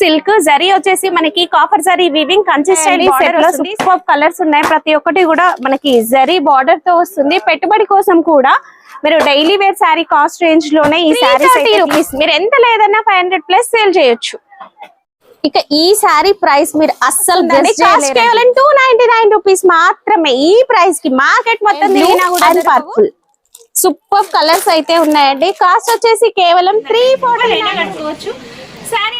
Silk zari వచ్చేసి మనకి copper zari weaving super colours ఉన్నాయి. ప్రతి ఒక్కటి కూడా మనకి జరీ బార్డర్తో వస్తుంది. పెట్టుబడి కోసం కూడా మీరు డైలీ వేర్ శారీ కాస్ట్ రేంజ్లోనే ఈ శారీ రూపీస్ మీరు ఎంత లేదన్నా ఫైవ్ హండ్రెడ్ ప్లస్ సేల్ చేయొచ్చు. ఇక ఈ శారీ ప్రైస్ మీరు అస్సలు కేవలం టూ నైన్టీ నైన్ రూపీస్ మాత్రమే. ఈ ప్రైస్కి మార్కెట్ మొత్తం కూడా పర్పుల్ సూపర్ కలర్స్ అయితే ఉన్నాయండి. కాస్ట్ వచ్చేసి కేవలం త్రీ ఫోర్టీ కట్టుకోవచ్చు. కూడా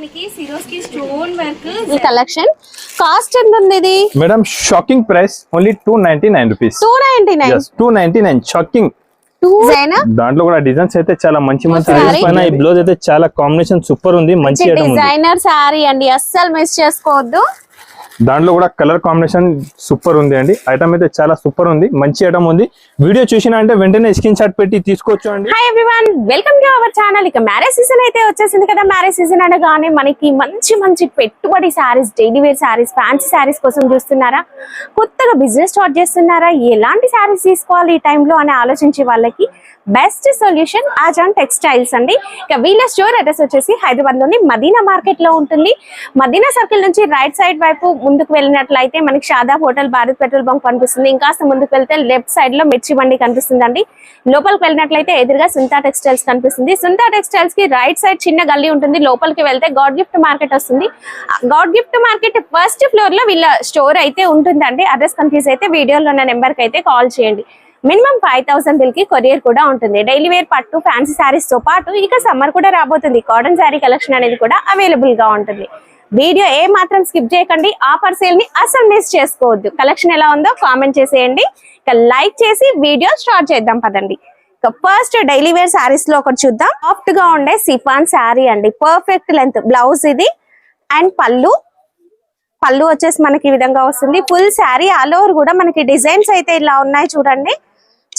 మనకి సిరోస్కి స్టోన్ వర్క్ ఈ కలెక్షన్ కాస్ట్ ఎంత ఉంది ఇది? Madam shocking price only two ninety nine rupees two ninety nine two ninety nine shocking దాంట్లో కూడా డిజైన్స్ అయితే చాలా మంచి మంచి పైన ఈ బ్లౌజ్ అయితే చాలా కాంబినేషన్ సూపర్ ఉంది మంచి డిజైనర్ శారీ అండి అస్సలు మిస్ చేసుకోవద్దు. దాంట్లో కూడా కలర్ కాంబినేషన్ సూపర్ ఉంది అండి. ఐటమ్ అయితే చాలా సూపర్ ఉంది. మంచి ఐటమ్ ఉంది. వీడియో చూసినా అంటే వెంటనే స్క్రీన్ షాట్ పెట్టి తీసుకోవచ్చు అండి. Hi everyone welcome to our channel ఇక మ్యారేజ్ సీజన్ అయితే వచ్చేసింది కదా. మ్యారేజ్ సీజన్ అనగానే మనకి మంచి మంచి పెట్టుబడి saris daily wear saris fancy saris కోసం చూస్తున్నారా? కొత్తగా బిజినెస్ స్టార్ట్ చేస్తున్నారా? ఎలాంటి శారీస్ తీసుకోవాలి ఈ టైంలో అని ఆలోచించే వాళ్ళకి బెస్ట్ సొల్యూషన్ ఆజాన్ టెక్స్టైల్స్ అండి. ఇక వీళ్ళ స్టోర్ అడ్రస్ వచ్చేసి హైదరాబాద్లోని మదీనా మార్కెట్లో ఉంటుంది. మదీనా సర్కిల్ నుంచి రైట్ సైడ్ వైపు ముందుకు వెళ్ళినట్లయితే మనకి Shadab hotel Bharat petrol bunk కనిపిస్తుంది. ఇంకాస్త ముందుకు వెళ్తే లెఫ్ట్ సైడ్లో మిర్చి బండి కనిపిస్తుందండి. లోపలికి వెళ్ళినట్లయితే ఎదురుగా సుంతా టెక్స్టైల్స్ కనిపిస్తుంది. సుంతా టెక్స్టైల్స్కి రైట్ సైడ్ చిన్న గల్లీ ఉంటుంది. లోపలికి వెళ్తే గాడ్ గిఫ్ట్ మార్కెట్ వస్తుంది. గాడ్ గిఫ్ట్ మార్కెట్ ఫస్ట్ ఫ్లోర్లో వీళ్ళ స్టోర్ అయితే ఉంటుందండి. అడ్రస్ కన్ఫ్యూజ్ అయితే వీడియోలో ఉన్న నెంబర్కి అయితే కాల్ చేయండి. మినిమం ఫైవ్ థౌసండ్ బిల్కి కొరియర్ కూడా ఉంటుంది. డైలీ వేర్ పట్టు ఫ్యాన్సీ శారీస్తో పాటు ఇక సమ్మర్ కూడా రాబోతుంది. కాటన్ శారీ కలెక్షన్ అనేది కూడా అవైలబుల్గా ఉంటుంది. వీడియో ఏ మాత్రం స్కిప్ చేయకండి ఆఫర్ సేల్ని అసలు మిస్ చేసుకోవద్దు. కలెక్షన్ ఎలా ఉందో కామెంట్ చేసేయండి. ఇక లైక్ చేసి వీడియో స్టార్ట్ చేద్దాం పదండి. ఇక ఫస్ట్ డైలీ వేర్ శారీస్లో ఒకటి చూద్దాం. సాఫ్ట్గా ఉండే సిఫాన్ శారీ అండి. పర్ఫెక్ట్ లెంత్ బ్లౌజ్ ఇది. అండ్ పళ్ళు. పళ్ళు వచ్చేసి మనకి ఈ విధంగా వస్తుంది. ఫుల్ శారీ ఆల్ ఓవర్ కూడా మనకి డిజైన్స్ అయితే ఇలా ఉన్నాయి చూడండి.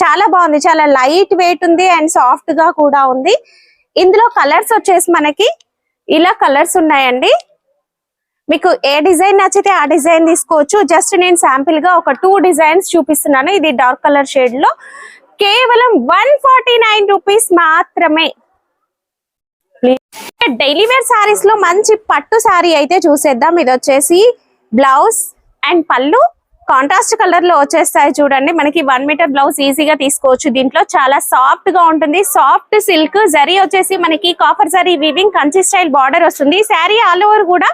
చాలా బాగుంది. చాలా లైట్ వెయిట్ ఉంది అండ్ సాఫ్ట్గా కూడా ఉంది. ఇందులో కలర్స్ వచ్చేసి మనకి ఇలా కలర్స్ ఉన్నాయండి. మీకు ఏ డిజైన్ నచ్చితే ఆ డిజైన్ తీసుకోవచ్చు. జస్ట్ నేను శాంపిల్గా ఒక టూ డిజైన్స్ చూపిస్తున్నాను. ఇది డార్క్ కలర్ షేడ్లో. కేవలం వన్ ఫార్టీ నైన్ రూపీస్ మాత్రమే. డైలీ వేర్ సారీస్లో మంచి పట్టు సారీ అయితే చూసేద్దాం. ఇది వచ్చేసి బ్లౌజ్ అండ్ పళ్ళు. కాంట్రాస్ట్ కలర్లో వచ్చేస్తాయి చూడండి. మనకి వన్ మీటర్ బ్లౌజ్ ఈజీగా తీసుకోవచ్చు దీంట్లో. చాలా సాఫ్ట్గా ఉంటుంది. సాఫ్ట్ సిల్క్ జరీ వచ్చేసి మనకి copper zari weaving Kanchi style border వస్తుంది. శారీ ఆల్ ఓవర్ కూడా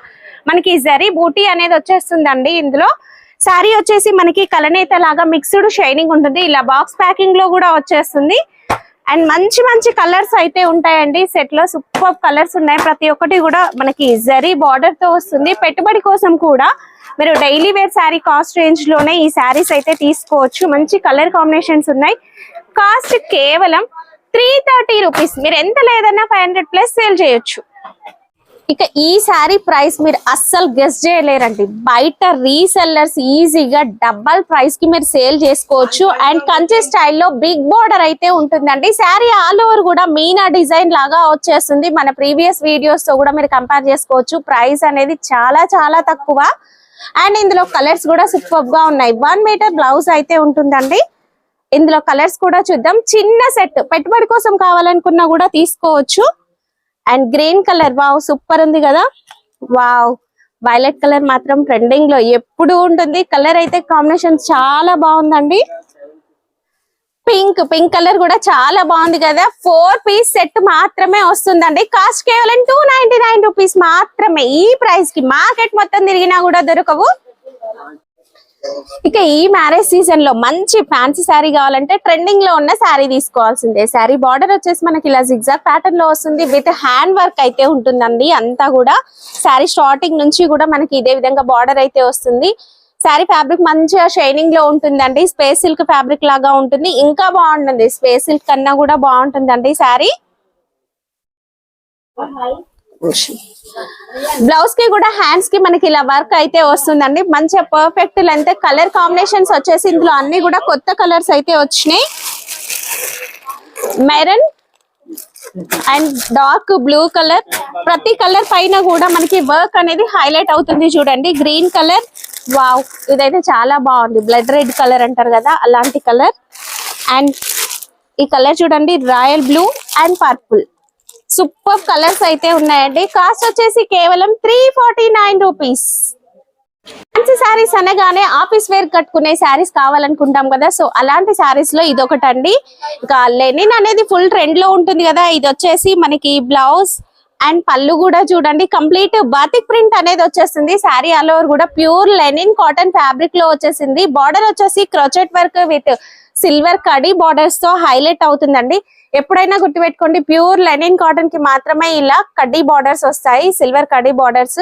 మనకి జరీ బూటీ అనేది వచ్చేస్తుందండి ఇందులో. శారీ వచ్చేసి మనకి కలనేత లాగా మిక్స్డ్ షైనింగ్ ఉంటుంది. ఇలా బాక్స్ ప్యాకింగ్లో కూడా వచ్చేస్తుంది. అండ్ మంచి మంచి కలర్స్ అయితే ఉంటాయండి. సెట్లో సూపర్ కలర్స్ ఉన్నాయి. ప్రతి ఒక్కటి కూడా మనకి జరీ బార్డర్తో వస్తుంది. పెట్టుబడి కోసం కూడా మీరు డైలీ వేర్ శారీ కాస్ట్ రేంజ్లోనే ఈ శారీస్ అయితే తీసుకోవచ్చు. మంచి కలర్ కాంబినేషన్స్ ఉన్నాయి. కాస్ట్ కేవలం త్రీ థర్టీ రూపీస్. మీరు ఎంత లేదన్నా ఫైవ్ హండ్రెడ్ ప్లస్ సేల్ చేయొచ్చు. ఇక ఈ శారీ ప్రైస్ మీరు అస్సలు గెస్ చేయలేరండి. బయట రీసెల్లర్స్ ఈజీగా డబల్ ప్రైస్కి మీరు సేల్ చేసుకోవచ్చు. అండ్ కంచి స్టైల్లో బిగ్ బార్డర్ అయితే ఉంటుందండి. శారీ ఆల్ ఓవర్ కూడా మీనా డిజైన్ లాగా వచ్చేస్తుంది. మన ప్రీవియస్ వీడియోస్తో కూడా మీరు కంపేర్ చేసుకోవచ్చు. ప్రైస్ అనేది చాలా చాలా తక్కువ. అండ్ ఇందులో కలర్స్ కూడా సూపర్గా ఉన్నాయి. వన్ మీటర్ బ్లౌజ్ అయితే ఉంటుందండి. ఇందులో కలర్స్ కూడా చూద్దాం. చిన్న సెట్ పెట్టుబడి కోసం కావాలనుకున్నా కూడా తీసుకోవచ్చు. And green colour wow super ఉంది కదా. వావ్ వైలెట్ కలర్ మాత్రం ట్రెండింగ్లో ఎప్పుడు ఉంటుంది. కలర్ అయితే కాంబినేషన్ చాలా బాగుందండి. పింక్ పింక్ కలర్ కూడా చాలా బాగుంది కదా. ఫోర్ పీస్ సెట్ మాత్రమే వస్తుందండి. కాస్ట్ కేవలం టూ నైన్టీ నైన్ రూపీస్ మాత్రమే. ఈ ప్రైస్కి మార్కెట్ మొత్తం తిరిగినా కూడా దొరకవు. ఇక ఈ మ్యారేజ్ సీజన్లో మంచి ఫ్యాన్సీ శారీ కావాలంటే ట్రెండింగ్లో ఉన్న శారీ తీసుకోవాల్సిందే. శారీ బార్డర్ వచ్చేసి మనకి ఇలా జిగ్జాగ్ ప్యాటర్న్లో వస్తుంది. విత్ హ్యాండ్ వర్క్ అయితే ఉంటుందండి. అంతా కూడా శారీ స్టార్టింగ్ నుంచి కూడా మనకి ఇదే విధంగా బార్డర్ అయితే వస్తుంది. శారీ ఫ్యాబ్రిక్ మంచిగా షైనింగ్లో ఉంటుందండి. స్పేస్ సిల్క్ ఫ్యాబ్రిక్ లాగా ఉంటుంది. ఇంకా బాగుంటుంది. స్పేస్ సిల్క్ కన్నా కూడా బాగుంటుందండి శారీ. బ్లౌజ్కి కూడా హ్యాండ్స్కి మనకి ఇలా వర్క్ అయితే వస్తుందండి. మంచిగా పర్ఫెక్ట్ లెంత్ కలర్ కాంబినేషన్స్ వచ్చేసి ఇందులో అన్ని కూడా కొత్త కలర్స్ అయితే వచ్చినాయి. Maroon and dark blue colour ప్రతి కలర్ పైన కూడా మనకి వర్క్ అనేది హైలైట్ అవుతుంది చూడండి. గ్రీన్ కలర్ వావ్ ఇదైతే చాలా బాగుంది. బ్లడ్ రెడ్ కలర్ అంటారు కదా అలాంటి కలర్ అండ్ ఈ కలర్ చూడండి royal blue and purple super colours అయితే ఉన్నాయండి. కాస్ట్ వచ్చేసి కేవలం three forty nine rupees fancy saris అనగానే ఆఫీస్ వేర్ కట్టుకునే శారీస్ కావాలనుకుంటాం కదా. సో అలాంటి శారీస్లో ఇది ఒకటండి ఇంకా లెనిన్ అనేది ఫుల్ ట్రెండ్లో ఉంటుంది కదా. ఇది వచ్చేసి మనకి బ్లౌజ్ అండ్ పళ్ళు కూడా చూడండి. కంప్లీట్ బాతిక్ ప్రింట్ అనేది వచ్చేసింది. శారీ ఆల్ ఓవర్ కూడా ప్యూర్ లెనిన్ కాటన్ ఫ్యాబ్రిక్లో వచ్చేసింది. బార్డర్ వచ్చేసి crochet work with silver kadhi బార్డర్స్తో highlight అవుతుందండి. ఎప్పుడైనా గుర్తుపెట్టుకోండి ప్యూర్ లెనిన్ కాటన్కి మాత్రమే ఇలా కడ్డీ బార్డర్స్ వస్తాయి సిల్వర్ కడ్డీ బార్డర్స్.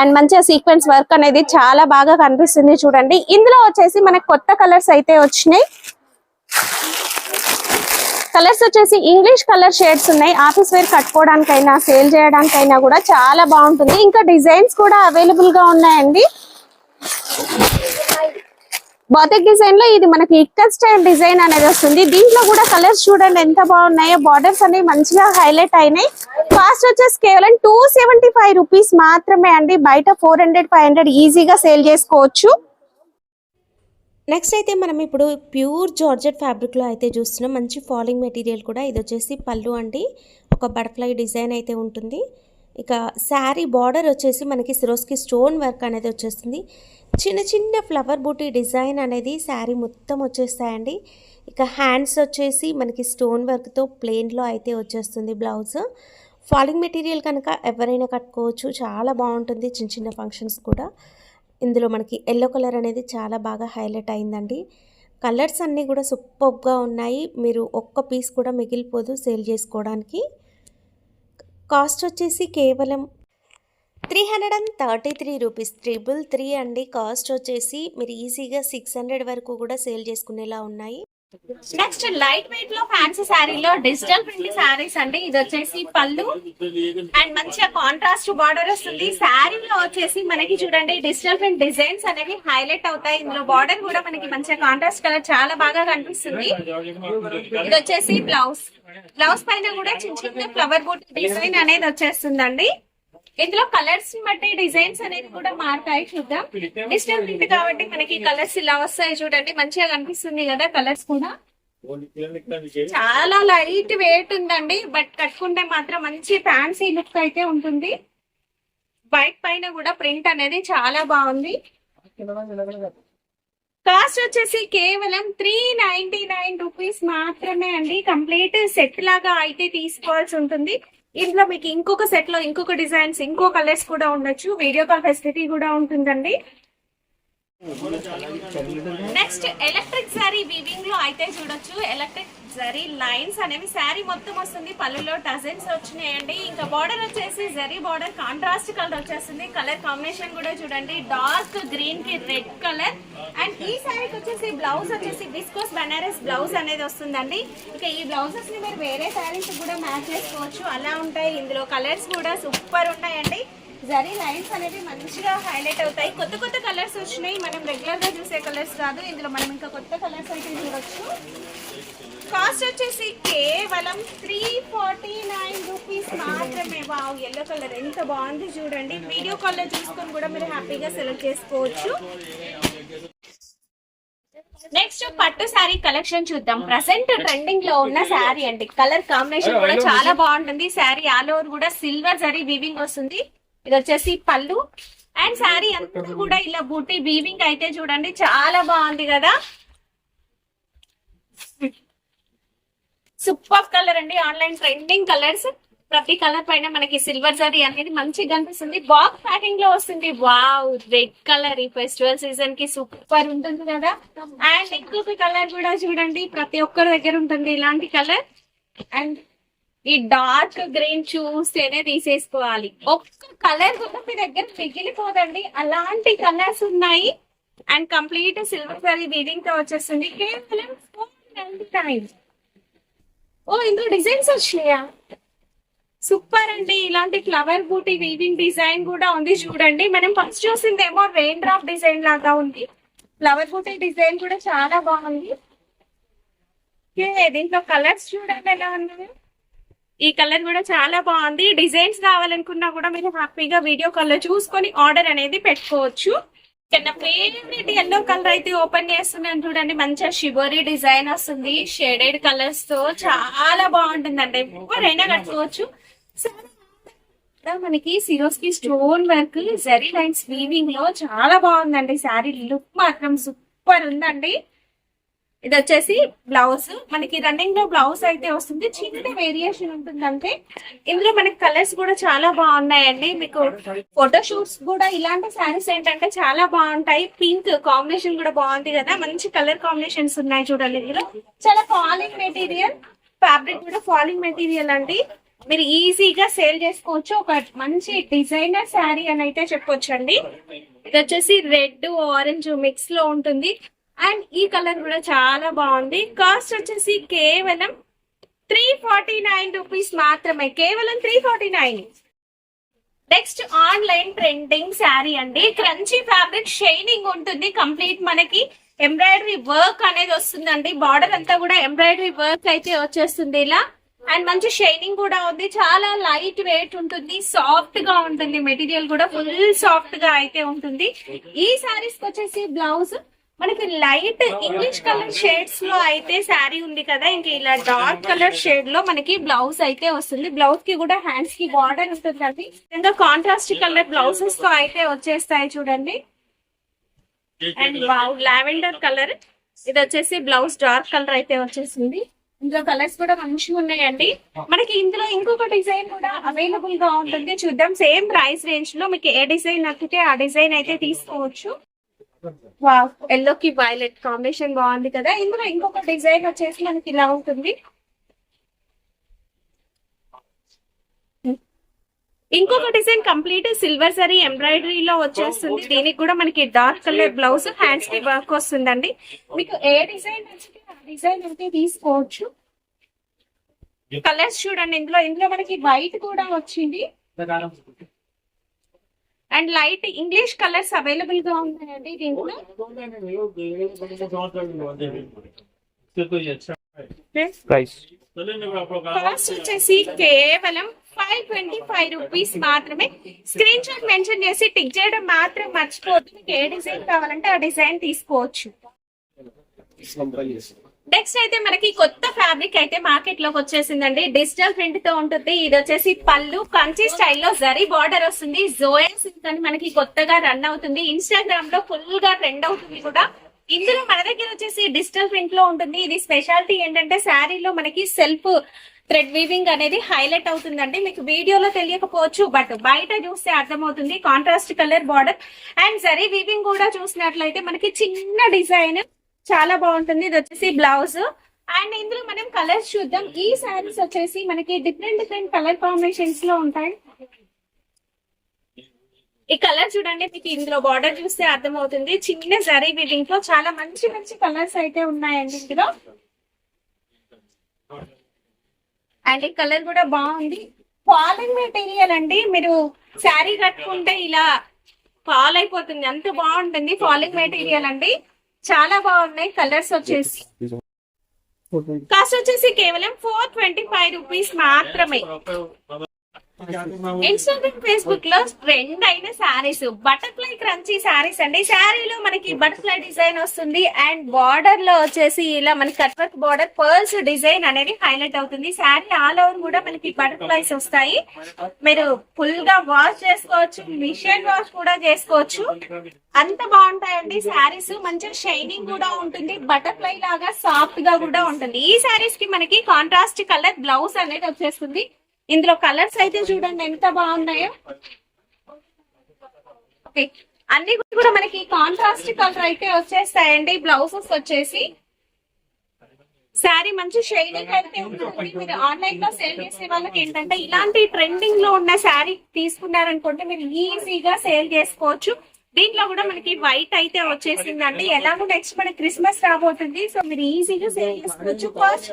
అండ్ మంచిగా సీక్వెన్స్ వర్క్ అనేది చాలా బాగా కనిపిస్తుంది చూడండి. ఇందులో వచ్చేసి మనకు కొత్త కలర్స్ అయితే వచ్చినాయి. కలర్స్ వచ్చేసి ఇంగ్లీష్ కలర్ షేడ్స్ ఉన్నాయి. ఆఫీస్ వేర్ కట్టుకోవడానికైనా సేల్ చేయడానికైనా కూడా చాలా బాగుంటుంది. ఇంకా డిజైన్స్ కూడా అవైలబుల్గా ఉన్నాయండి. బాతిక్ డిజైన్లో ఇది మనకి ఇక్కత్ స్టైల్ డిజైన్ అనేది వస్తుంది. దీంట్లో కూడా కలర్స్ చూడండి ఎంత బాగున్నాయో. బార్డర్స్ అనేవి మంచిగా హైలైట్ అయినాయి. కాస్ట్ వచ్చేసి కేవలం టూ సెవెంటీ ఫైవ్ రూపీస్ మాత్రమే అండి. బయట ఫోర్ హండ్రెడ్ ఫైవ్ హండ్రెడ్ ఈజీగా సేల్ చేసుకోవచ్చు. నెక్స్ట్ అయితే మనం ఇప్పుడు ప్యూర్ జార్జెట్ ఫ్యాబ్రిక్లో అయితే చూస్తున్నాం. మంచి ఫాలింగ్ మెటీరియల్ కూడా. ఇది వచ్చేసి పళ్ళు అండి. ఒక బటర్ఫ్లై డిజైన్ అయితే ఉంటుంది. ఇక శారీ బార్డర్ వచ్చేసి మనకి సిరోస్కి స్టోన్ వర్క్ అనేది వచ్చేస్తుంది. చిన్న చిన్న ఫ్లవర్ బూటీ డిజైన్ అనేది శారీ మొత్తం వచ్చేస్తాయండి. ఇక హ్యాండ్స్ వచ్చేసి మనకి స్టోన్ వర్క్తో ప్లెయిన్లో అయితే వచ్చేస్తుంది బ్లౌజ్. ఫాలింగ్ మెటీరియల్ కనుక ఎవరైనా కట్టుకోవచ్చు చాలా బాగుంటుంది చిన్న చిన్న ఫంక్షన్స్ కూడా. ఇందులో మనకి ఎల్లో కలర్ అనేది చాలా బాగా హైలైట్ అయిందండి. కలర్స్ అన్నీ కూడా సూపర్గా ఉన్నాయి. మీరు ఒక్క పీస్ కూడా మిగిలిపోదు సేల్ చేసుకోవడానికి. కాస్ట్ వచ్చేసి కేవలం three hundred and thirty three rupees triple three అండి. కాస్ట్ వచ్చేసి మీరు ఈజీగా సిక్స్ హండ్రెడ్ వరకు కూడా సేల్ చేసుకునేలా ఉన్నాయి. నెక్స్ట్ లైట్ వెయిట్లో ఫ్యాన్సీ శారీలో డిజిటల్ ప్రింట్ శారీస్ అండి. ఇది వచ్చేసి పళ్ళు. అండ్ మంచిగా కాంట్రాస్ట్ బార్డర్ వస్తుంది. శారీలో వచ్చేసి మనకి చూడండి డిజిటల్ ప్రింట్ డిజైన్స్ అనేవి హైలైట్ అవుతాయి. ఇందులో బార్డర్ కూడా మనకి మంచిగా కాంట్రాస్ట్ కలర్ చాలా బాగా కనిపిస్తుంది. ఇది వచ్చేసి బ్లౌజ్ బ్లౌజ్ పైన కూడా చిన్న చిన్న ఫ్లవర్ బూట్ డిజైన్ అనేది వచ్చేస్తుందండి. ఇందులో కలర్స్ బట్టి డిజైన్స్ అనేది కూడా మారుతాయి. చూద్దాం. డిజిటల్ ప్రింట్ కాబట్టి మనకి కలర్స్ ఇలా వస్తాయి చూడండి. మంచిగా కనిపిస్తుంది కదా కలర్స్ కూడా. చాలా లైట్ వెయిట్ ఉందండి. బట్ కట్టుకుంటే మాత్రం మంచి ఫ్యాన్సీ లుక్ అయితే ఉంటుంది. బైక్ పైన కూడా ప్రింట్ అనేది చాలా బాగుంది. కాస్ట్ వచ్చేసి కేవలం త్రీ నైన్టీ నైన్ రూపీస్ మాత్రమే అండి. కంప్లీట్ సెట్ లాగా అయితే తీసుకోవాల్సి ఉంటుంది. ఇందులో మీకు ఇంకొక సెట్లో ఇంకొక డిజైన్స్ ఇంకో కలర్స్ కూడా ఉండొచ్చు. వీడియో కాల్ ఫెసిలిటీ కూడా ఉంటుందండి. నెక్స్ట్ ఎలక్ట్రిక్ సారీ వీవింగ్లో అయితే చూడొచ్చు. ఎలక్ట్రిక్ జరీ లైన్స్ అనేవి శారీ మొత్తం వస్తుంది. పళ్ళులో టజన్స్ వచ్చినాయండి. ఇంకా బార్డర్ వచ్చేసి జరీ బార్డర్ కాంట్రాస్ట్ కలర్ వచ్చేస్తుంది. కలర్ కాంబినేషన్ కూడా చూడండి. డార్క్ గ్రీన్కి రెడ్ కలర్ అండ్ ఈ శారీకి వచ్చేసి బ్లౌజ్ వచ్చేసి బిస్కోస్ బనారస్ బ్లౌజ్ అనేది వస్తుందండి. ఇక ఈ బ్లౌజెస్ని మీరు వేరే శారీస్ కూడా మ్యాచ్ చేసుకోవచ్చు. అలా ఉంటాయి. ఇందులో కలర్స్ కూడా సూపర్ ఉంటాయండి జరీ లైన్స్ అనేవి మంచిగా హైలైట్ అవుతాయి. కొత్త కొత్త కలర్స్ వచ్చినాయి. మనం రెగ్యులర్గా చూసే కలర్స్ కాదు. ఇందులో మనం ఇంకా కొత్త కలర్స్ అయితే చూడొచ్చు. కాస్ట్ వచ్చేసి కేవలం త్రీ ఫార్టీ నైన్ రూపీస్ మాత్రమే. వావ్ ఎల్లో కలర్ ఎంత బాగుంది చూడండి. వీడియో కాల్లో చూసుకొని కూడా మీరు హ్యాపీగా సెలెక్ట్ చేసుకోవచ్చు. నెక్స్ట్ పట్టు శారీ కలెక్షన్ చూద్దాం. ప్రజెంట్ ట్రెండింగ్లో ఉన్న శారీ అండి. కలర్ కాంబినేషన్ కూడా చాలా బాగుంటుంది. శారీ ఆల్ ఓవర్ కూడా సిల్వర్ జరీ వీవింగ్ వస్తుంది. ఇది వచ్చేసి పళ్ళు. అండ్ శారీ అంతా కూడా ఇలా బూటీ వీవింగ్ అయితే చూడండి చాలా బాగుంది కదా. సూపర్ కలర్ అండి ఆన్లైన్ ట్రెండింగ్ కలర్స్. ప్రతి కలర్ పైన మనకి సిల్వర్ జరీ అనేది మంచిగా కనిపిస్తుంది. బాక్స్ ప్యాకింగ్లో వస్తుంది. వావ్ రెడ్ కలర్ ఈ ఫెస్టివల్ సీజన్కి సూపర్ ఉంటుంది కదా. అండ్ ఇంకొక కలర్ కూడా చూడండి ప్రతి ఒక్కరి దగ్గర ఉంటుంది ఇలాంటి కలర్. అండ్ ఈ డార్క్ గ్రీన్ చూస్తేనే తీసేసుకోవాలి. ఒక్క కలర్ కూడా మీ దగ్గర మిగిలిపోదండి. అలాంటి కలర్స్ ఉన్నాయి. అండ్ కంప్లీట్ సిల్వర్ సారీ వీవింగ్తో వచ్చేస్తుంది. కేవలం ఫోర్ నైన్టీ నైన్ ఓ ఇందులో డిజైన్స్ వచ్చినాయా సూపర్ అండి. ఇలాంటి ఫ్లవర్ బూటీ వీవింగ్ డిజైన్ కూడా ఉంది చూడండి. మనం ఫస్ట్ చూసిందేమో రెయిన్ డ్రాప్ డిజైన్ లాగా ఉంది. ఫ్లవర్ బూటీ డిజైన్ కూడా చాలా బాగుంది. దీంట్లో కలర్స్ చూడండి ఎలా ఉన్నాయి. ఈ కలర్ కూడా చాలా బాగుంది. డిజైన్స్ కావాలనుకున్నా కూడా మీరు హ్యాపీగా వీడియో కాల్లో చూసుకొని ఆర్డర్ అనేది పెట్టుకోవచ్చు. చిన్న ఫేవరెట్ ఎల్లో కలర్ అయితే ఓపెన్ చేస్తున్నాను చూడండి. మంచిగా షిబోరీ డిజైన్ వస్తుంది. షేడెడ్ కలర్స్తో చాలా బాగుంటుందండి. ఎవరైనా కట్టుకోవచ్చు. మనకి Swarovski stone work zari lines వీవింగ్లో చాలా బాగుందండి. శారీ లుక్ మాత్రం సూపర్ ఉందండి. ఇది వచ్చేసి బ్లౌజ్ మనకి రన్నింగ్లో బ్లౌజ్ అయితే వస్తుంది. చిన్న వేరియేషన్ ఉంటుందంటే ఇందులో మనకి కలర్స్ కూడా చాలా బాగున్నాయండి. మీకు ఫోటో షూట్స్ కూడా ఇలాంటి శారీస్ ఏంటంటే చాలా బాగుంటాయి. పింక్ కాంబినేషన్ కూడా బాగుంది కదా. మంచి కలర్ కాంబినేషన్స్ ఉన్నాయి చూడండి ఇందులో. చాలా ఫాలింగ్ మెటీరియల్ ఫ్యాబ్రిక్ కూడా ఫాలింగ్ మెటీరియల్ అండి. మీరు ఈజీగా సేల్ చేసుకోవచ్చు. ఒక మంచి డిజైనర్ శారీ అని అయితే చెప్పొచ్చు అండి ఇది వచ్చేసి రెడ్ ఆరెంజ్ మిక్స్లో ఉంటుంది. అండ్ ఈ కలర్ కూడా చాలా బాగుంది. కాస్ట్ వచ్చేసి కేవలం త్రీ ఫార్టీ నైన్ రూపీస్ మాత్రమే. కేవలం three forty nine. Next online printing sari అండి. క్రంచీ ఫ్యాబ్రిక్ షైనింగ్ ఉంటుంది కంప్లీట్ మనకి. ఎంబ్రాయిడరీ వర్క్ అనేది వస్తుందండి. బార్డర్ అంతా కూడా ఎంబ్రాయిడరీ వర్క్ అయితే వచ్చేస్తుంది ఇలా. అండ్ మంచి షైనింగ్ కూడా ఉంది. చాలా లైట్ వెయిట్ ఉంటుంది. సాఫ్ట్గా ఉంటుంది. మెటీరియల్ కూడా ఫుల్ సాఫ్ట్గా అయితే ఉంటుంది. ఈ శారీస్ వచ్చేసి బ్లౌజ్ మనకి లైట్ ఇంగ్లీష్ కలర్ షేడ్స్లో అయితే శారీ ఉంది కదా ఇంకా ఇలా డార్క్ కలర్ షేడ్లో మనకి బ్లౌజ్ అయితే వస్తుంది. బ్లౌజ్కి కూడా హ్యాండ్స్కి బార్డర్ ఉంటుంది అది ఇంకా కాంట్రాస్ట్ కలర్ బ్లౌజెస్తో అయితే వచ్చేస్తాయి చూడండి. అండ్ లావెండర్ కలర్ ఇది వచ్చేసి బ్లౌజ్ డార్క్ కలర్ అయితే వచ్చేసింది. ఇందులో కలర్స్ కూడా మంచిగా ఉన్నాయండి. మనకి ఇందులో ఇంకొక డిజైన్ కూడా అవైలబుల్గా ఉంటుంది. చూద్దాం సేమ్ ప్రైస్ రేంజ్లో మీకు ఏ డిజైన్ నచ్చితే ఆ డిజైన్ అయితే తీసుకోవచ్చు. ఎల్లో కి వైలెట్ కాంబినేషన్ బాగుంది కదా. ఇందులో ఇంకొక డిజైన్ వచ్చేసి మనకి ఇలా ఉంటుంది. ఇంకొక design complete silver zari embroidery లో వచ్చేస్తుంది. దీనికి కూడా మనకి డార్క్ కలర్ బ్లౌజ్ హ్యాండ్స్కి వర్క్ వస్తుందండి. మీకు ఏ డిజైన్ నచ్చితే ఆ డిజైన్ అయితే తీసుకోవచ్చు. కలర్స్ చూడండి ఇందులో. ఇందులో మనకి వైట్ కూడా వచ్చింది. అండ్ లైట్ ఇంగ్లీష్ కలర్స్ అవైలబుల్గా ఉన్నాయండి దీంట్లో? కాస్ట్ వచ్చేసి కేవలం ఫైవ్ ట్వంటీ ఫైవ్ రూపీస్ మాత్రమే. స్క్రీన్ షాట్ మెన్షన్ చేసి టిక్ చేయడం మాత్రం మర్చిపోవద్దు. మీకు ఏ డిజైన్ కావాలంటే ఆ డిజైన్ తీసుకోవచ్చు. నెక్స్ట్ అయితే మనకి కొత్త ఫ్యాబ్రిక్ అయితే మార్కెట్లోకి వచ్చేసిందండి. డిజిటల్ ప్రింట్తో ఉంటుంది. ఇది వచ్చేసి పళ్ళు కంచి స్టైల్లో జరీ బార్డర్ వస్తుంది. జోయా సిల్క్ అని మనకి కొత్తగా రన్ అవుతుంది. ఇన్స్టాగ్రామ్లో ఫుల్గా ట్రెండ్ అవుతుంది కూడా. ఇందులో మన దగ్గర వచ్చేసి డిజిటల్ ప్రింట్లో ఉంటుంది. ఇది స్పెషాలిటీ ఏంటంటే శారీలో మనకి సెల్ఫ్ థ్రెడ్ వీవింగ్ అనేది హైలైట్ అవుతుందండి. మీకు వీడియోలో తెలియకపోవచ్చు బట్ బయట చూస్తే అర్థమవుతుంది. Contrast colour border and zari weaving కూడా చూసినట్లయితే మనకి చిన్న డిజైన్ చాలా బాగుంటుంది. ఇది వచ్చేసి బ్లౌజ్. అండ్ ఇందులో మనం కలర్స్ చూద్దాం. ఈ శారీస్ వచ్చేసి మనకి డిఫరెంట్ డిఫరెంట్ కలర్ కాంబినేషన్స్లో ఉంటాయి. ఈ కలర్ చూడండి మీకు ఇందులో బార్డర్ చూస్తే అర్థమవుతుంది. చిన్న జరీ వీవింగ్లో చాలా మంచి మంచి కలర్స్ అయితే ఉన్నాయండి ఇందులో. అండ్ ఈ కలర్ కూడా బాగుంది. ఫాలింగ్ మెటీరియల్ అండి. మీరు శారీ కట్టుకుంటే ఇలా ఫాల్ అయిపోతుంది అంత బాగుంటుంది ఫాలింగ్ మెటీరియల్ అండి. చాలా బాగున్నాయి కలర్స్ వచ్చేసి. కాస్ట్ వచ్చేసి కేవలం ఫోర్ ట్వంటీ ఫైవ్ రూపీస్ మాత్రమే. ఇన్స్టాగ్రామ్ ఫేస్బుక్లో ట్రెండ్ అయిన శారీస్ బటర్ఫ్లై క్రంచీ శారీస్ అండి. శారీలో మనకి బటర్ఫ్లై డిజైన్ వస్తుంది. అండ్ బార్డర్లో వచ్చేసి ఇలా మనకి cut work border pearls design అనేది హైలైట్ అవుతుంది. శారీ ఆల్ ఓవర్ కూడా మనకి బటర్ఫ్లైస్ వస్తాయి. మీరు ఫుల్గా వాష్ చేసుకోవచ్చు మిషన్ వాష్ కూడా చేసుకోవచ్చు. అంత బాగుంటాయండి శారీస్ మంచిగా షైనింగ్ కూడా ఉంటుంది. బటర్ఫ్లై లాగా సాఫ్ట్గా కూడా ఉంటుంది. ఈ శారీస్కి మనకి కాంట్రాస్ట్ కలర్ బ్లౌజ్ అనేది వచ్చేస్తుంది. ఇందులో కలర్స్ అయితే చూడండి ఎంత బాగున్నాయో. ఓకే. అన్ని కూడా మనకి కాంట్రాస్ట్ కలర్ అయితే వచ్చేస్తాయండి బ్లౌజెస్ వచ్చేసి. శారీ మంచి షైనింగ్ అయితే ఉంటుంది మీరు ఆన్లైన్లో సేల్ చేసే వాళ్ళకి ఏంటంటే ఇలాంటి ట్రెండింగ్లో ఉన్న శారీ తీసుకున్నారనుకుంటే మీరు ఈజీగా సేల్ చేసుకోవచ్చు. దీంట్లో కూడా మనకి వైట్ అయితే వచ్చేసిందండి. ఎలాగో నెక్స్ట్ మనకి క్రిస్మస్ రాబోతుంది. సో మీరు ఈజీగా సేల్ చేసుకోవచ్చు. కాస్ట్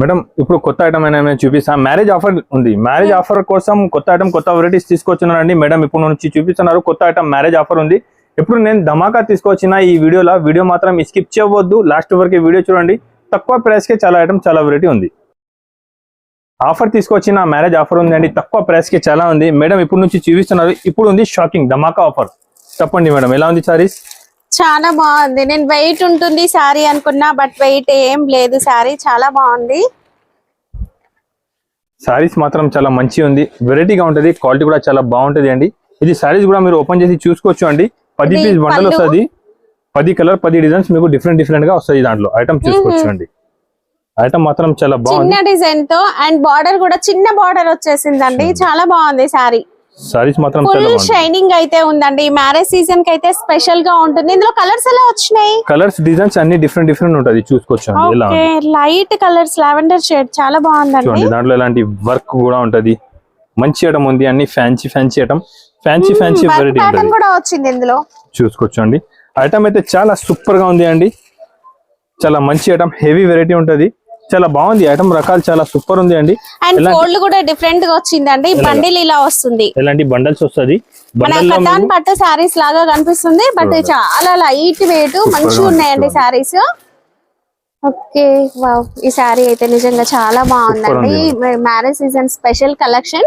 మేడం ఇప్పుడు కొత్త ఐటమ్ అయినా చూపిస్తా? మ్యారేజ్ ఆఫర్ ఉంది. మ్యారేజ్ ఆఫర్ కోసం కొత్త ఐటమ్ కొత్త వెరైటీస్ తీసుకొచ్చున్నారండి మేడం ఇప్పుడు నుంచి చూపిస్తున్నారు కొత్త ఐటమ్ మ్యారేజ్ ఆఫర్ ఉంది. ఇప్పుడు నేను ధమాకా తీసుకొచ్చిన ఈ వీడియోలో వీడియో మాత్రం స్కిప్ చేయవద్దు. లాస్ట్ వరకు వీడియో చూడండి. తక్కువ ప్రైస్కే చాలా ఐటమ్ చాలా వెరైటీ ఉంది. ఆఫర్ తీసుకొచ్చిన మ్యారేజ్ ఆఫర్ ఉంది అండి తక్కువ ప్రైస్కి చాలా ఉంది. మేడం ఇప్పుడు నుంచి చూపిస్తున్నారు. ఇప్పుడు ఉంది షాకింగ్ ధమాకా ఆఫర్ చెప్పండి మేడం ఎలా ఉంది సారీస్? చాలా బాగుంది. నేను వెయిట్ ఉంటుంది శారీ అనుకున్నా బట్ వెయిట్ ఏం లేదు. శారీ చాలా బాగుంది. సారీస్ మాత్రం చాలా మంచి ఉంది. వెరైటీగా ఉంటది క్వాలిటీ కూడా చాలా బాగుంటది అండి. ఇది సారీస్ కూడా మీరు ఓపెన్ చేసి చూసుకోవచ్చు అండి. పది పీస్ బండల్. వస్తుంది. పది కలర్ పది డిజైన్స్ మీకు డిఫరెంట్ డిఫరెంట్గా వస్తాయి దాంట్లో. ఐటమ్ చూసుకోవచ్చు అండి. ఐటమ్ మాత్రం చాలా చిన్న బాగుంది. డిజైన్తో అండ్ బార్డర్ కూడా చిన్న బార్డర్ వచ్చేసిందండి. చాలా బాగుంది సారీ సారీస్ మాత్రం ఫుల్ షైనింగ్ అయితే ఉందండి. మ్యారేజ్ సీజన్కి అయితే స్పెషల్గా ఉంటుంది. ఇందులో కలర్స్ ఎలా వచ్చినాయి? కలర్స్ డిజైన్స్ అన్ని డిఫరెంట్ డిఫరెంట్ ఉంటది. చూసుకోవచ్చు లైట్ కలర్స్ లావెండర్ షేడ్ చాలా బాగుందండి. దాంట్లో ఎలాంటి వర్క్ కూడా ఉంటది. మంచి ఐటమ్ ఉంది. అన్ని fancy fancy item fancy fancy variety కూడా వచ్చింది ఇందులో. చూసుకోవచ్చు అండి ఐటమ్ అయితే చాలా సూపర్గా ఉంది అండి. చాలా మంచి ఐటమ్ హెవీ వెరైటీ ఉంటది. చాలా బాగుంది. ఐటమ్ రకాలు చాలా సూపర్ ఉంది అండి. అండ్ ఫోల్డ్ కూడా డిఫరెంట్గా వచ్చిందండి బండిల్ ఇలా వస్తుంది. ఎలాంటి బండల్స్ వస్తుంది? కథాన్ పట్టు సారీస్ లాగా కనిపిస్తుంది. బట్. చాలా లైట్ వెయిట్ మంచిగా ఉన్నాయండి. Saris okay wow. ఈ సారీ అయితే నిజంగా చాలా బాగుందండి. Marriage season special collection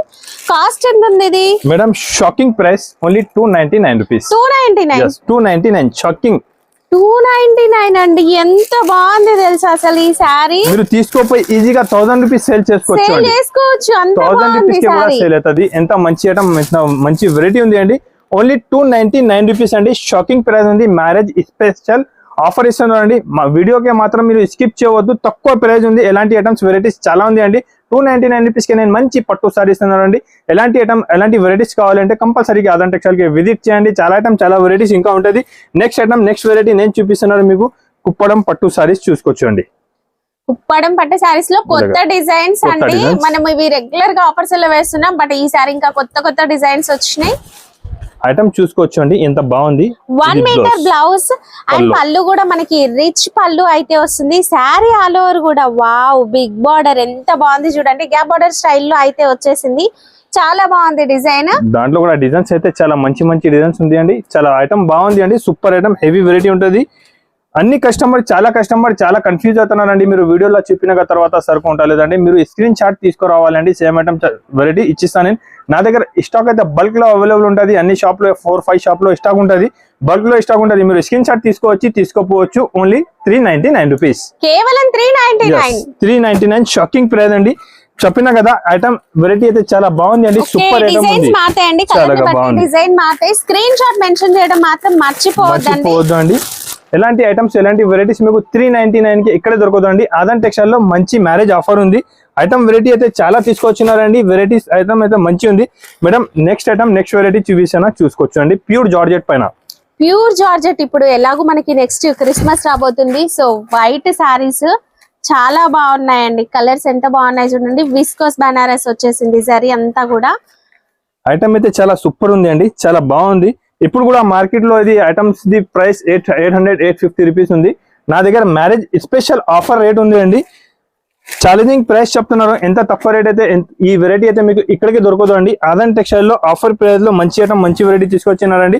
cost ఎంత ఉంది ఇది? Madam shocking price only two ninety nine rupees two ninety nine two ninety nine shocking two ninety nine అండి. ఎంత బాగుంది తెలుసా అసలు ఈ సారీ మీరు తీసుకోపోయి ఈజీగా థౌసండ్ రూపీస్ సేల్ చేసుకోవచ్చు సేల్ థౌసండ్ రూపీస్ సేల్ అవుతుంది. ఎంత మంచి ఐటమ్ మంచి వెరైటీ ఉంది అండి. Only two ninety nine rupees అండి. షాకింగ్ ప్రైస్ ఉంది. మ్యారేజ్ స్పెషల్ ఆఫర్ ఇస్తున్నారండి. మా వీడియోకి మాత్రం మీరు స్కిప్ చేయవద్దు. తక్కువ ప్రైస్ ఉంది. ఎలాంటి ఐటమ్స్ వెరైటీస్ చాలా ఉంది అండి. టూ నైన్టీ నైన్ రూపీస్కి నేను మంచి పట్టు సారీ ఇస్తున్నానండి ఎలాంటి ఐటమ్ ఎలాంటి వెరైటీస్ కావాలంటే కంపల్సరీగా ఆదాన్ టెక్స్టైల్కి విజిట్ చేయండి. చాలా ఐటమ్ చాలా వెరైటీస్ ఇంకా ఉంటుంది. నెక్స్ట్ ఐటమ్ నెక్స్ట్ వెరైటీ నేను చూపిస్తున్నాను మీకు. కుప్పడం పట్టు సారీస్ చూసుకోవచ్చు అండి కుప్పడం పట్టు సారీస్లో కొత్త. డిజైన్స్ అండి. మనం ఇవి రెగ్యులర్గా ఆఫర్స్లో వేస్తున్నాం. బట్ ఈ సారీ ఇంకా కొత్త కొత్త డిజైన్స్ వచ్చినాయి. ఐటమ్ చూసుకోవచ్చు అండి ఎంత బాగుంది వన్ మీటర్. బ్లౌజ్ అండ్ పళ్ళు. పళ్ళు కూడా మనకి రిచ్ పళ్ళు అయితే వస్తుంది. శారీ ఆల్ ఓవర్ కూడా. వావ్ బిగ్ బార్డర్ ఎంత బాగుంది చూడండి. గ్యాప్ బార్డర్ స్టైల్లో అయితే వచ్చేసింది. చాలా బాగుంది డిజైన్ దాంట్లో కూడా డిజైన్స్ అయితే చాలా మంచి మంచి డిజైన్స్ ఉంది అండి చాలా ఐటమ్ బాగుంది అండి. సూపర్ ఐటమ్ హెవీ వెరైటీ ఉంటుంది. అన్ని కస్టమర్ చాలా కస్టమర్ చాలా కన్ఫ్యూజ్ అవుతున్నారండి. మీరు వీడియోలో చెప్పిన తర్వాత సరుకు ఉంటలేదండి. మీరు స్క్రీన్ షాట్ తీసుకురావాలండి. సేమ్ ఐటమ్ వెరైటీ ఇచ్చిస్తాను నేను. నా దగ్గర స్టాక్ అయితే బల్క్లో అవైలబుల్ ఉంటుంది. అన్ని షాప్లో ఫోర్ ఫైవ్ షాప్లో స్టాక్ ఉంటుంది. బల్క్లో స్టాక్ ఉంటుంది. మీరు స్క్రీన్ షాట్ తీసుకోవచ్చు తీసుకోపోవచ్చు. Only three ninety nine rupees కేవలం three ninety nine shocking price అండి. చెప్పిన కదా ఐటమ్ వెరైటీ అయితే చాలా బాగుంది అండి సూపర్ బాగుంది. డిజైన్ మారుతాయి. స్క్రీన్ షాట్ మెన్షన్ చేయడం మాత్రం మర్చిపోవద్దు అండి ఎలాంటి ఐటమ్స్ ఎలాంటి వెరైటీస్ మీకు త్రీ నైన్టీ నైన్కి ఇక్కడే దొరకదండి. ఆదాన్ టెక్స్టైల్లో మంచి మ్యారేజ్ ఆఫర్ ఉంది. ఐటమ్ వెరైటీ అయితే చాలా తీసుకొచ్చినారండి. వెరైటీస్ ఐటమ్ అయితే మంచి ఉంది. Madam next item next variety చూపిస్తాను చూసుకోవచ్చు అండి ప్యూర్ జార్జెట్ పైన. ప్యూర్ జార్జెట్ ఇప్పుడు ఎలాగో మనకి నెక్స్ట్ క్రిస్మస్ రాబోతుంది. సో వైట్ సారీస్ చాలా బాగున్నాయండి. కలర్స్ ఎంత బాగున్నాయి చూడండి. విస్కోస్ బనారస్ వచ్చేసింది సరీ అంతా కూడా. ఐటమ్ అయితే చాలా సూపర్ ఉంది అండి చాలా బాగుంది. ఇప్పుడు కూడా మార్కెట్లో ఇది items the price eight eight hundred eight fifty rupees ఉంది. నా దగ్గర మ్యారేజ్ స్పెషల్ ఆఫర్ రేట్ ఉంది అండి ఛాలెంజింగ్ ప్రైస్ చెప్తున్నారు. ఎంత తక్కువ రేట్ అయితే ఈ వెరైటీ అయితే మీకు ఇక్కడికి దొరకదు అండి అదన్ టెక్స్టైల్లో ఆఫర్ ప్రైస్లో మంచి ఐటమ్ మంచి వెరైటీ తీసుకొచ్చినారండి.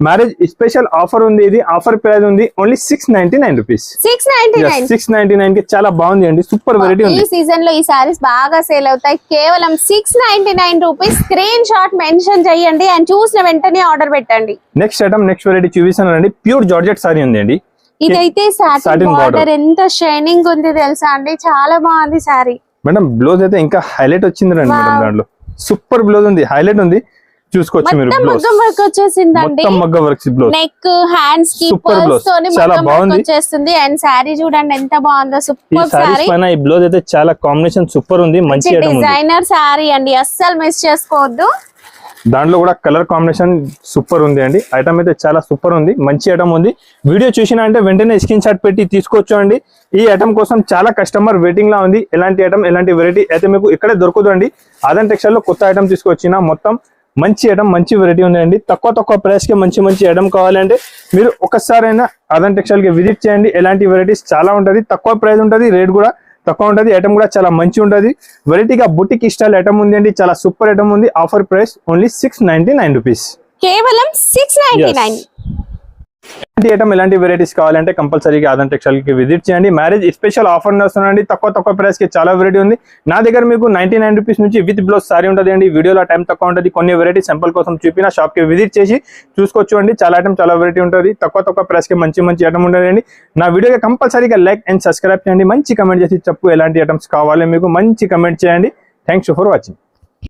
మ్యారేజ్ స్పెషల్ ఆఫర్ ఉంది ఇది ఆఫర్ ప్రైస్ ఉంది only six ninety nine rupees six ninety nine six ninety నైన్కి చాలా బాగుంది అండి సూపర్ వెరైటీ ఈ ఉంది. సీజన్లో ఈ సారీస్ బాగా సేల్ అవుతాయి కేవలం six ninety nine rupees screenshot mention చేయండి అండ్ చూసిన వెంటనే ఆర్డర్ పెట్టండి. నెక్స్ట్ ఐటమ్ నెక్స్ట్ వెరైటీ చూపిస్తానండి ప్యూర్ జార్జెట్ సారీ ఉంది అండి. ఇదైతే సాటిన్ border. బార్డర్ ఎంత షైనింగ్ ఉంది తెలుసా అండి చాలా బాగుంది సారీ మేడం బ్లౌజ్ అయితే ఇంకా హైలైట్ వచ్చింది రండి మేడం. దాంట్లో. సూపర్ బ్లౌజ్ ఉంది హైలైట్ ఉంది. చూసుకోవచ్చు మీరు మొత్తం వర్క్ వచ్చేసిందండి. మగ్గ బ్లౌజ్ నెక్ హ్యాండ్స్కి పర్ల్స్. తోని చాలా వర్క్ బాగుంది. వచ్చేస్తుంది. అండ్ శారీ చూడండి ఎంత బాగుందో. సూపర్ శారీ పైన ఈ బ్లౌజ్ అయితే చాలా కాంబినేషన్ సూపర్ ఉంది. మంచి డిజైనర్ శారీ అండి. అస్సలు మిస్ చేసుకోవద్దు. దాంట్లో కూడా కలర్ కాంబినేషన్ సూపర్ ఉంది అండి. ఐటమ్ అయితే చాలా సూపర్ ఉంది. మంచి ఐటమ్ ఉంది. వీడియో చూసినా అంటే వెంటనే స్క్రీన్ షాట్ పెట్టి తీసుకోవచ్చు అండి. ఈ ఐటమ్ కోసం చాలా కస్టమర్ వెయిటింగ్ లా ఉంది. ఎలాంటి ఐటమ్ ఎలాంటి వెరైటీ అయితే మీకు ఇక్కడే దొరకదు అండి. ఆదన్ టెక్స్టైల్లో కొత్త ఐటమ్ తీసుకొచ్చిన మొత్తం మంచి ఐటమ్ మంచి వెరైటీ ఉందండి. తక్కువ తక్కువ ప్రైస్కి మంచి మంచి ఐటమ్ కావాలంటే మీరు ఒకసారైనా ఆదన్ టెక్స్టైల్కి విజిట్ చేయండి. ఎలాంటి వెరైటీస్ చాలా ఉంటది. తక్కువ ప్రైస్ ఉంటది. రేట్ కూడా తక్కువ ఉంటది. ఐటమ్ కూడా చాలా మంచి ఉంటది. వెరైటీగా బుటిక్ స్టైల్ ఐటమ్ ఉంది అండి. చాలా సూపర్ ఐటమ్ ఉంది. Offer price only six ninety nine rupees కేవలం సిక్స్ నైన్టీ నైన్ ఇలాంటి ఐటమ్ ఎలాంటి వెరైటీస్ కావాలంటే కంపల్సరీగా ఆదం టెక్స్టైల్కి విజిట్ చేయండి. మ్యారేజ్ స్పెషల్ ఆఫర్ వస్తుందండి తక్కువ తక్కువ ప్రైస్కి చాలా వెరైటీ ఉంది. నా దగ్గర మీకు నైన్టీ నైన్ రూపీస్ నుంచి విత్ బ్లౌజ్ సారీ ఉంటుంది అండి. వీడియోలో టైం తక్కువ ఉంటుంది. కొన్ని వెరైటీ సింపుల్ కోసం చూపిన షాప్కి విజిట్ చేసి చూసుకోవచ్చు అండి. చాలా ఐటమ్ చాలా వెరైటీ ఉంటుంది. తక్కువ తక్కువ ప్రైస్కి మంచి మంచి ఐటమ్ ఉంటుంది నా వీడియోకి కంపల్సరీగా లైక్ అండ్ సబ్స్క్రైబ్ చేయండి. మంచి కమెంట్ చేసి చెప్పు ఎలాంటి ఐటమ్స్ కావాలి మీకు. మంచి కమెంట్ చేయండి. Thanks for watching